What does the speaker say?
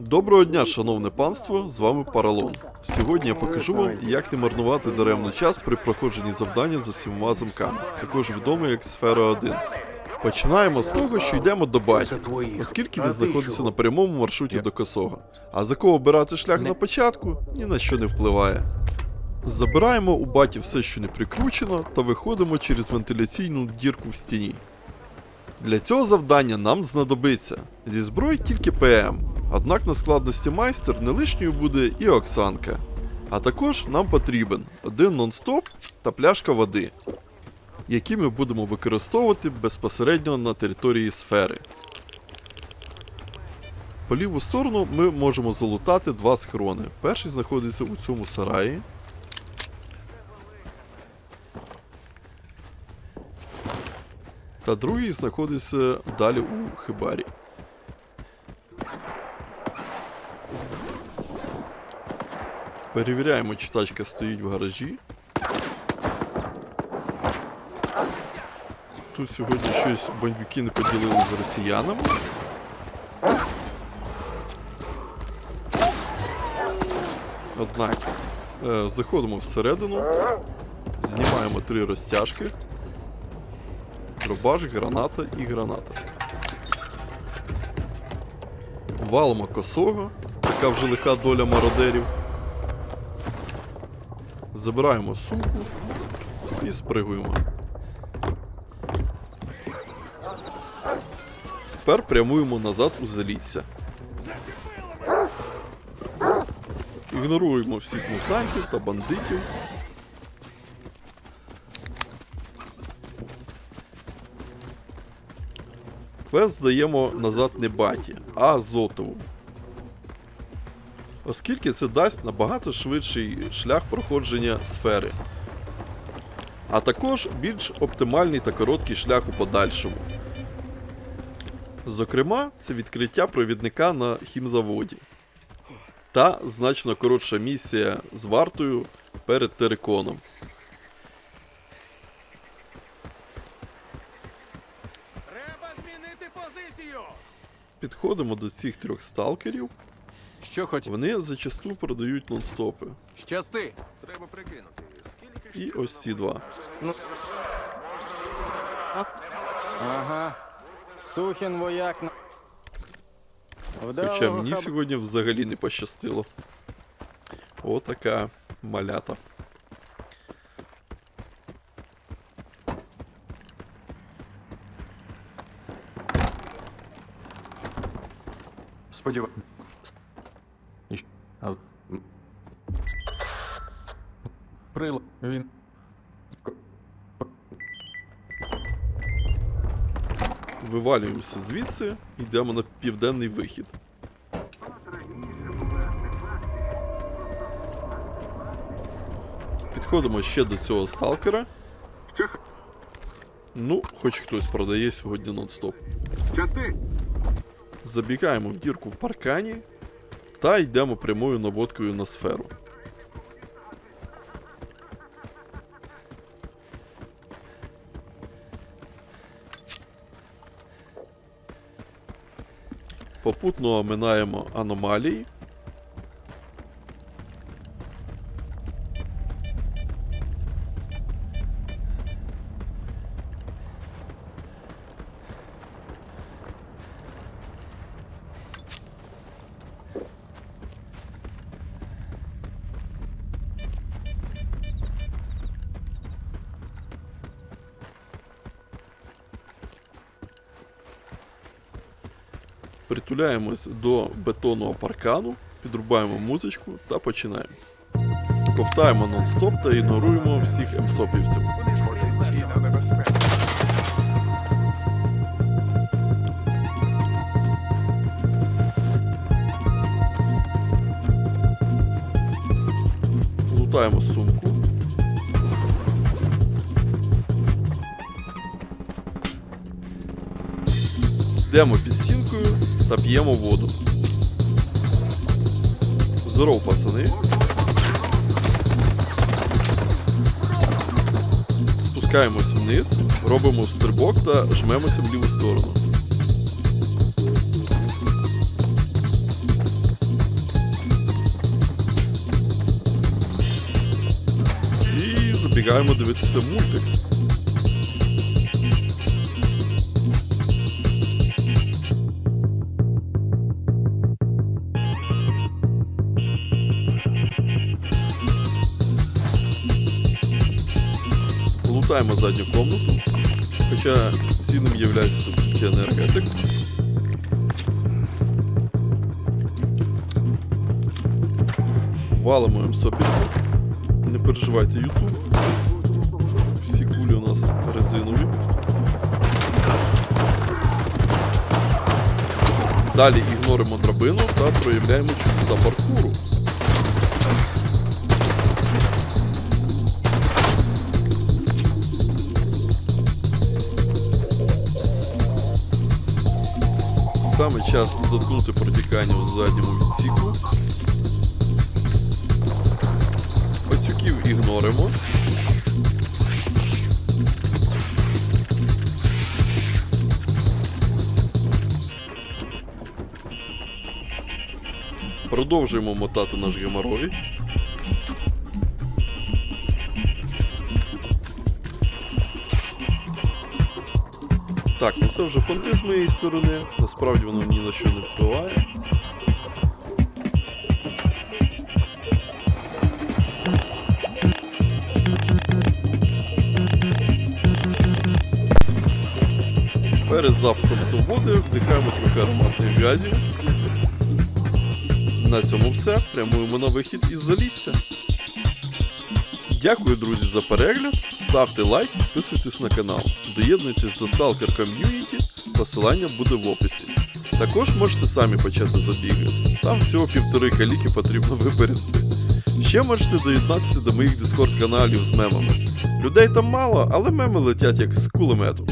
Доброго дня, шановне панство, з вами Паралон. Сьогодні я покажу вам, як не марнувати даремно час при проходженні завдання за сімома замками, також відомо як Сфера 1. Починаємо з того, що йдемо до баті, оскільки він знаходиться на прямому маршруті до косого. А за кого обирати шлях на початку, ні на що не впливає. Забираємо у баті все, що не прикручено, та виходимо через вентиляційну дірку в стіні. Для цього завдання нам знадобиться зі зброї тільки ПМ, однак на складності майстер не лишньою буде і Оксанка. А також нам потрібен один нон-стоп та пляшка води, які ми будемо використовувати безпосередньо на території сфери. По ліву сторону ми можемо залутати два схорони. Перший знаходиться у цьому сараї. Та другий знаходиться далі у хибарі. Перевіряємо, чи тачка стоїть в гаражі. Тут сьогодні щось бандюки не поділили з росіянами. Однак е, заходимо всередину, знімаємо три розтяжки. Дробаш, граната і граната. Валимо косого, така вже лиха доля мародерів. Забираємо сумку і спригуємо. Тепер прямуємо назад у залісся. Ігноруємо всіх мутантів та бандитів. Квест здаємо назад не баті, а Зотову. Оскільки це дасть набагато швидший шлях проходження сфери. А також більш оптимальний та короткий шлях у подальшому. Зокрема, це відкриття провідника на хімзаводі. Та значно коротша місія з вартою перед териконом. Треба змінити позицію! Підходимо до цих трьох сталкерів. Що хоч Вони зачасту продають нон-стопи. щасти. Треба прикинути. Скільки І ось ці два. Ага. Сухін вояк на. Вдалого Хоча мені хаб- сьогодні взагалі не пощастило. Отака малята. Сподіваюся. А... з- м. Прил. Він. Вивалюємося звідси, йдемо на південний вихід. Підходимо ще до цього сталкера. Ну, хоч хтось продає сьогодні нон-стоп. Забігаємо в дірку в паркані та йдемо прямою наводкою на сферу. Попутно оминаємо аномалії. Притуляємось до бетонного паркану, підрубаємо музичку та починаємо. Ковтаємо нон-стоп та ігноруємо всіх емсопівців. Лутаємо сумку. Йдемо під та п'ємо воду. Здоров, пацани. Спускаємось вниз, робимо стрибок та жмемося в ліву сторону. І забігаємо дивитися мультик. Лутаємо задню комнату. Хоча цінним є тут тільки енергетик. Валимо М150. Не переживайте YouTube. Всі кулі у нас резинові. Далі ігноримо драбину та проявляємо чудеса паркуру. Саме час заткнути протікання в задньому відсіку. Пацюків ігноримо. Продовжуємо мотати наш геморой. Так, ну це вже понти з моєї сторони. Насправді воно ні на що не впливає. Перед запахом свободи вдихаємо трохи ароматних газів. На цьому все. Прямуємо на вихід із залісся. Дякую, друзі, за перегляд. Ставте лайк, підписуйтесь на канал. Доєднуйтесь до Stalker Community, посилання буде в описі. Також можете самі почати забіги. Там всього півтори каліки потрібно випередити. Ще можете доєднатися до моїх дискорд каналів з мемами. Людей там мало, але меми летять як з кулемету.